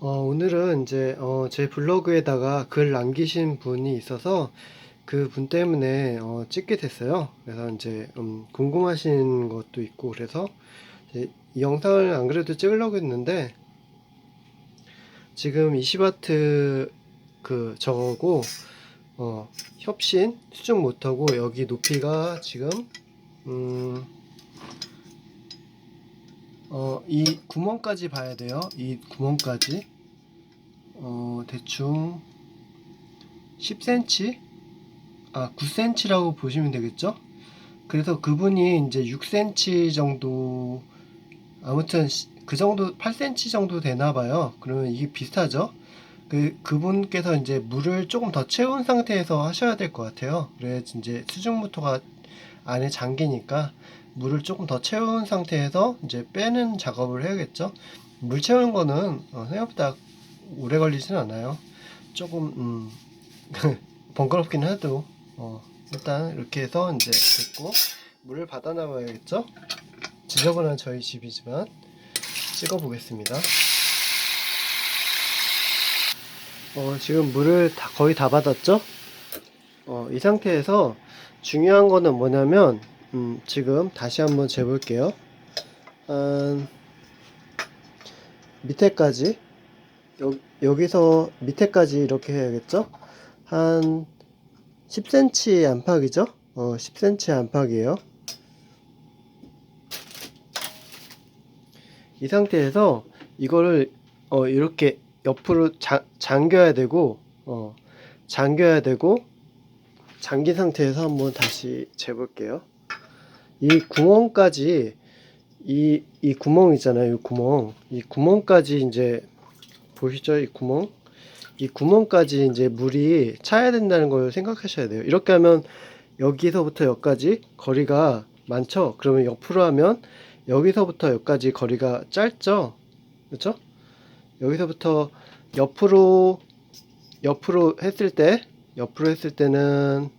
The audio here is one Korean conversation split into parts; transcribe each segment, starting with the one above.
어, 오늘은 이제 어, 제 블로그에다가 글 남기신 분이 있어서 그 분 때문에 어, 찍게 됐어요. 그래서 이제 음, 궁금하신 것도 있고 그래서 이 영상을 안 그래도 찍으려고 했는데 지금 20와트 그 저거고 어, 협신 수중 모터고 여기 높이가 지금 음, 어, 이 구멍까지 봐야 돼요. 이 구멍까지. 어, 대충 10cm? 아, 9cm라고 보시면 되겠죠? 그래서 그분이 이제 6cm 정도, 아무튼 시- 그 정도, 8cm 정도 되나 봐요. 그러면 이게 비슷하죠? 그, 그분께서 이제 물을 조금 더 채운 상태에서 하셔야 될 것 같아요. 그래야지 이제 수중모터가 안에 잠기니까 물을 조금 더 채운 상태에서 이제 빼는 작업을 해야겠죠. 물 채우는 거는 어, 생각보다 오래 걸리진 않아요. 조금 음, 번거롭긴 해도 어, 일단 이렇게 해서 이제 됐고 물을 받아 나와야겠죠. 지저분한 저희 집이지만 찍어 보겠습니다. 어, 지금 물을 다, 거의 다 받았죠? 어, 이 상태에서 중요한 거는 뭐냐면 음, 지금 다시 한번 재볼게요. 한 밑에까지 여, 여기서 밑에까지 이렇게 해야겠죠? 한 10cm 안팎이죠? 어, 10cm 안팎이에요. 이 상태에서 이거를 어, 이렇게 옆으로 자, 잠겨야 되고 어, 잠겨야 되고 잠긴 상태에서 한번 다시 재볼게요. 이 구멍까지 이, 이 구멍 있잖아요. 이 구멍. 이 구멍까지 이제 보시죠? 이 구멍. 이 구멍까지 이제 물이 차야 된다는 걸 생각하셔야 돼요. 이렇게 하면 여기서부터 여기까지 거리가 많죠? 그러면 옆으로 하면 여기서부터 여기까지 거리가 짧죠? 그렇죠? 여기서부터 옆으로 옆으로 했을 때 옆으로 했을 때는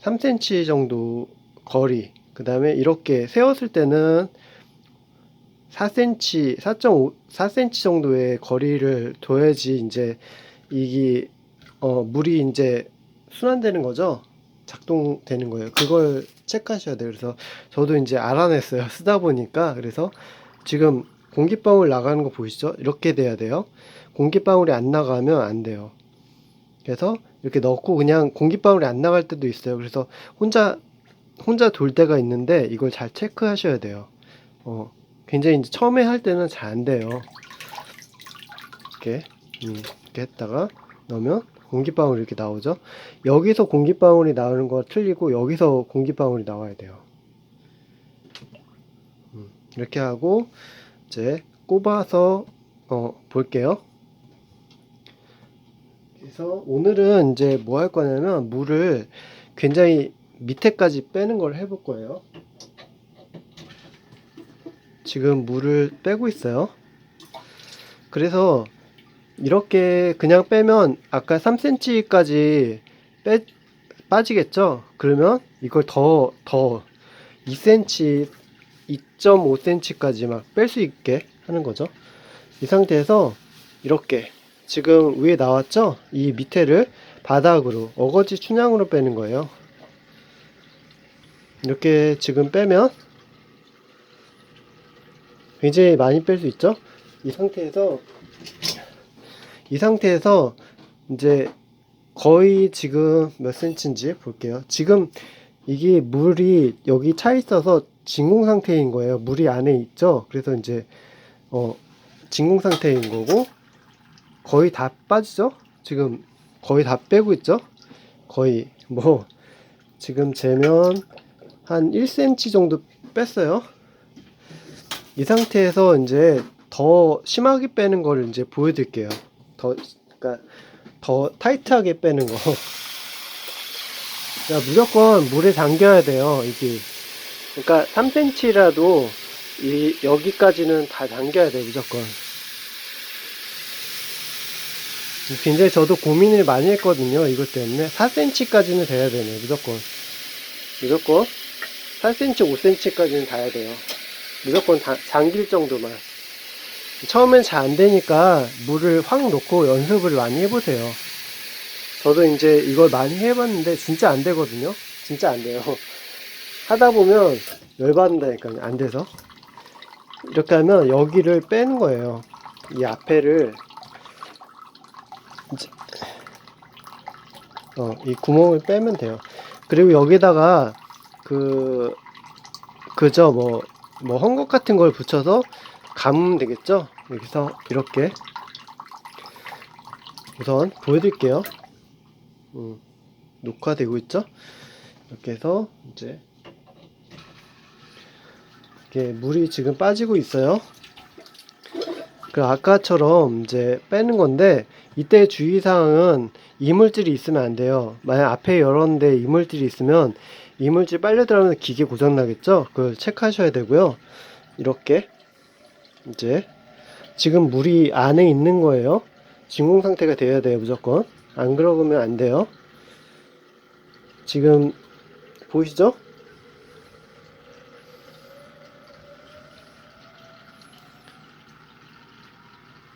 3cm 정도 거리 그 다음에 이렇게 세웠을 때는 4cm, 4.5, 4cm 정도의 거리를 둬야지 이제 이게 어, 물이 이제 순환되는 거죠. 작동되는 거예요. 그걸 체크하셔야 돼요. 그래서 저도 이제 알아냈어요. 쓰다 보니까 그래서 지금 공기방울 나가는 거 보이시죠? 이렇게 돼야 돼요. 공기방울이 안 나가면 안 돼요. 그래서 이렇게 넣고 그냥 공기방울이 안 나갈 때도 있어요. 그래서 혼자 혼자 돌 때가 있는데 이걸 잘 체크하셔야 돼요. 어, 굉장히 이제 처음에 할 때는 잘 안 돼요. 이렇게, 음, 이렇게 했다가 넣으면 공기방울이 이렇게 나오죠. 여기서 공기방울이 나오는 거 틀리고 여기서 공기방울이 나와야 돼요. 음, 이렇게 하고 이제 꼽아서 어, 볼게요. 그래서 오늘은 이제 뭐 할 거냐면 물을 굉장히 밑에까지 빼는 걸 해볼 거예요. 지금 물을 빼고 있어요. 그래서 이렇게 그냥 빼면 아까 3cm까지 빼, 빠지겠죠? 그러면 이걸 더, 더 2cm, 2.5cm까지 막 뺄 수 있게 하는 거죠. 이 상태에서 이렇게 지금 위에 나왔죠? 이 밑에를 바닥으로 어거지 춘향으로 빼는 거예요. 이렇게 지금 빼면 굉장히 많이 뺄 수 있죠? 이 상태에서 이 상태에서 이제 거의 지금 몇 센치인지 볼게요. 지금 이게 물이 여기 차 있어서 진공 상태인 거예요. 물이 안에 있죠. 그래서 이제 어 진공 상태인 거고 거의 다 빠지죠. 지금 거의 다 빼고 있죠. 거의 뭐 지금 재면 한 1cm 정도 뺐어요. 이 상태에서 이제 더 심하게 빼는 거를 이제 보여드릴게요. 더, 그러니까 더 타이트하게 빼는 거. 야, 무조건 물에 잠겨야 돼요, 이게. 그러니까 3cm라도 이, 여기까지는 다 잠겨야 돼요, 무조건. 굉장히 저도 고민을 많이 했거든요, 이것 때문에. 4cm까지는 돼야 되네, 무조건. 무조건 4cm, 5cm까지는 닿아야 돼요. 무조건 다, 잠길 정도만. 처음엔 잘 안 되니까 물을 확 넣고 연습을 많이 해보세요. 저도 이제 이걸 많이 해봤는데 진짜 안 되거든요. 진짜 안 돼요. 하다 보면 열받는다니까요. 안 돼서. 이렇게 하면 여기를 빼는 거예요. 이 앞에를 이제 어, 이 구멍을 빼면 돼요. 그리고 여기다가 그 그저 뭐 뭐 헝겊 같은 걸 붙여서 감으면 되겠죠? 여기서 이렇게 우선 보여드릴게요. 음, 녹화되고 있죠? 이렇게 해서 이제 이렇게 물이 지금 빠지고 있어요. 그 아까처럼 이제 빼는 건데 이때 주의사항은 이물질이 있으면 안 돼요. 만약 앞에 열었는데 이물질이 있으면 이물질 빨려 들어가면 기계 고장 나겠죠? 그걸 체크하셔야 되고요. 이렇게 이제 지금 물이 안에 있는 거예요. 진공 상태가 돼야 돼요, 무조건. 안 그러면 안 돼요. 지금 보이시죠?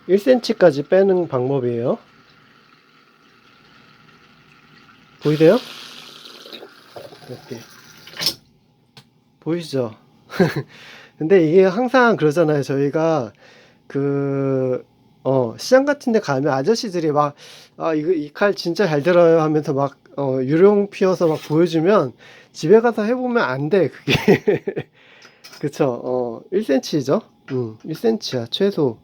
(1cm까지) 빼는 방법이에요 보이세요? 이렇게 보이시죠? 근데 이게 항상 그러잖아요. 저희가 그, 어, 시장 같은 데 가면 아저씨들이 막, 아, 이거, 이 칼 진짜 잘 들어요 하면서 막, 어, 유령 피워서 막 보여주면 집에 가서 해보면 안 돼, 그게. 그쵸, 어, 1cm죠? 음, 1cm야, 최소.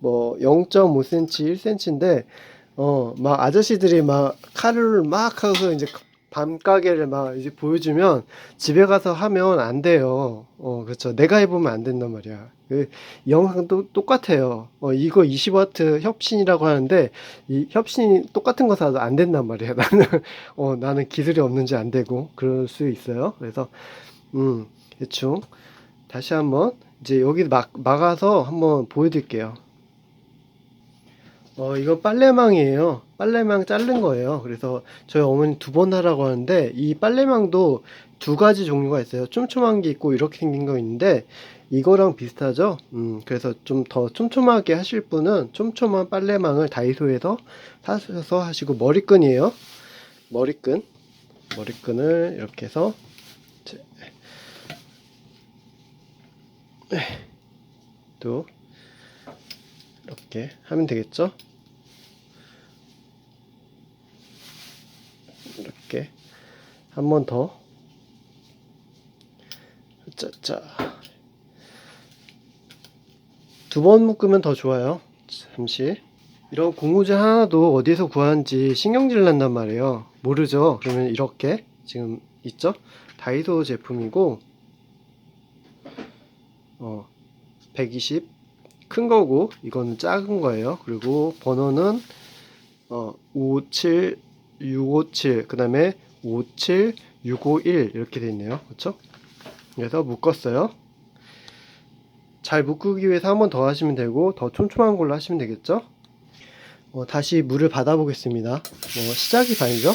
뭐, 0.5cm, 1cm인데, 어, 막 아저씨들이 막 칼을 막 하고서 이제 밤가게를 막 이제 보여주면 집에 가서 하면 안 돼요. 어, 그렇죠. 내가 해보면 안 된단 말이야. 그, 이 영상도 똑같아요. 어, 이거 20와트 협신이라고 하는데, 이 협신이 똑같은 거 사도 안 된단 말이야. 나는, 어, 나는 기술이 없는지 안 되고, 그럴 수 있어요. 그래서, 음, 대충. 다시 한번, 이제 여기 막, 막아서 한번 보여드릴게요. 어, 이거 빨래망이에요. 빨래망 자른 거예요. 그래서 저희 어머니 두 번 하라고 하는데 이 빨래망도 두 가지 종류가 있어요. 촘촘한 게 있고 이렇게 생긴 거 있는데 이거랑 비슷하죠? 음, 그래서 좀 더 촘촘하게 하실 분은 촘촘한 빨래망을 다이소에서 사셔서 하시고 머리끈이에요. 머리끈. 머리끈을 이렇게 해서 이제 또 이렇게 하면 되겠죠? 이렇게 한 번 더. 짜짜. 두 번 묶으면 더 좋아요. 잠시. 이런 고무줄 하나도 어디서 구하는지 신경질 난단 말이에요. 모르죠? 그러면 이렇게 지금 있죠? 다이소 제품이고 어, 120 큰 거고 이거는 작은 거예요. 그리고 번호는 어, 57 657 그 다음에 57 651 이렇게 돼 있네요. 그렇죠? 그래서 묶었어요. 잘 묶기 위해서 한 번 더 하시면 되고 더 촘촘한 걸로 하시면 되겠죠? 어, 다시 물을 받아 보겠습니다. 어, 시작이 반이죠.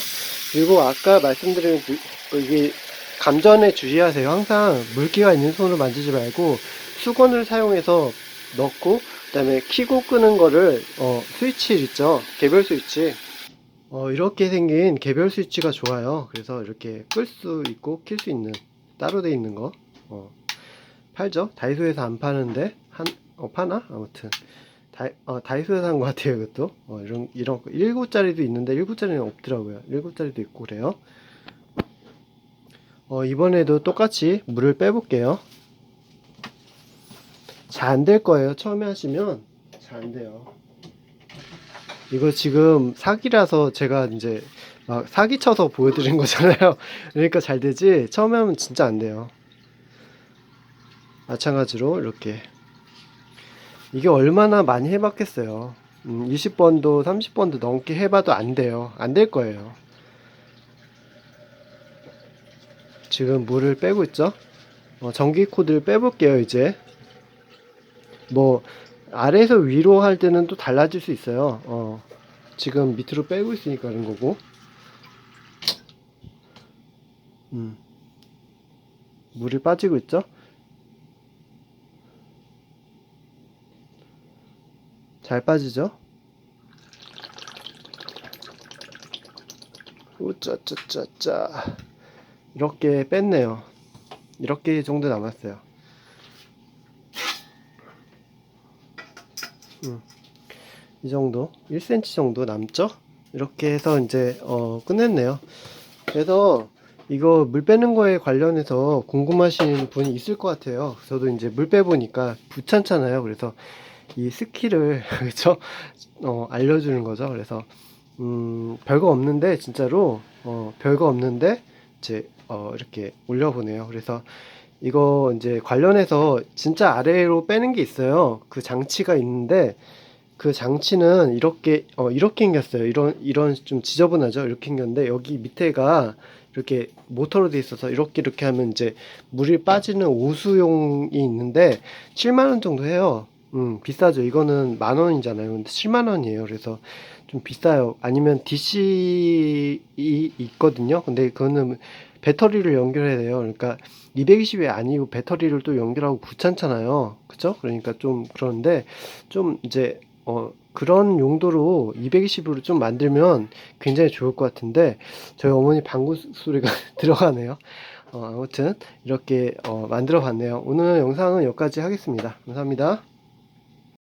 그리고 아까 말씀드린 그- 이게 감전에 주의하세요. 항상 물기가 있는 손으로 만지지 말고 수건을 사용해서 넣고 그다음에 키고 끄는 거를 어, 스위치 있죠. 개별 스위치. 어, 이렇게 생긴 개별 스위치가 좋아요. 그래서 이렇게 끌 수 있고 킬 수 있는 따로 돼 있는 거 어, 팔죠. 다이소에서 안 파는데 한 어, 파나? 아무튼 다이, 어, 다이소에서 산 것 같아요. 이것도 어, 이런 이런 거 1구짜리도 있는데 1구짜리는 없더라고요. 1구짜리도 있고 그래요. 어, 이번에도 똑같이 물을 빼볼게요. 잘 안 될 거예요. 처음에 하시면 잘 안 돼요. 이거 지금 사기라서 제가 이제 막 사기 쳐서 보여드린 거잖아요. 그러니까 잘 되지 처음에 하면 진짜 안 돼요. 마찬가지로 이렇게 이게 얼마나 많이 해봤겠어요. 음, 20번도 30번도 넘게 해봐도 안 돼요. 안 될 거예요. 지금 물을 빼고 있죠? 어, 전기 코드를 빼볼게요, 이제. 뭐, 아래에서 위로 할 때는 또 달라질 수 있어요. 어, 지금 밑으로 빼고 있으니까 그런 거고. 음. 물이 빠지고 있죠? 잘 빠지죠? 우짜짜짜짜 이렇게 뺐네요. 이렇게 정도 남았어요. 음, 이 정도 1cm 정도 남죠? 이렇게 해서 이제 어, 끝냈네요. 그래서 이거 물 빼는 거에 관련해서 궁금하신 분이 있을 것 같아요. 저도 이제 물 빼보니까 귀찮잖아요. 그래서 이 스킬을 그쵸? 어, 알려주는 거죠. 그래서 음, 별거 없는데 진짜로 어, 별거 없는데 이제 어, 이렇게 올려보네요. 그래서 이거 이제 관련해서 진짜 아래로 빼는 게 있어요. 그 장치가 있는데 그 장치는 이렇게 어, 이렇게 생겼어요. 이런 이런 좀 지저분하죠. 이렇게 생겼는데 여기 밑에가 이렇게 모터로 돼 있어서 이렇게 이렇게 하면 이제 물이 빠지는 오수용이 있는데 7만 원 정도 해요. 음, 비싸죠. 이거는 만 원이잖아요. 근데 7만 원이에요. 그래서 좀 비싸요. 아니면 DC 이 있거든요. 근데 그거는 배터리를 연결해야 돼요. 그러니까 220이 아니고 배터리를 또 연결하고 귀찮잖아요. 그죠? 그러니까 좀 그런데 좀 이제 어 그런 용도로 220으로 좀 만들면 굉장히 좋을 것 같은데 저희 어머니 방구 소리가 들어가네요. 어, 아무튼 이렇게 어, 만들어 봤네요. 오늘 영상은 여기까지 하겠습니다. 감사합니다.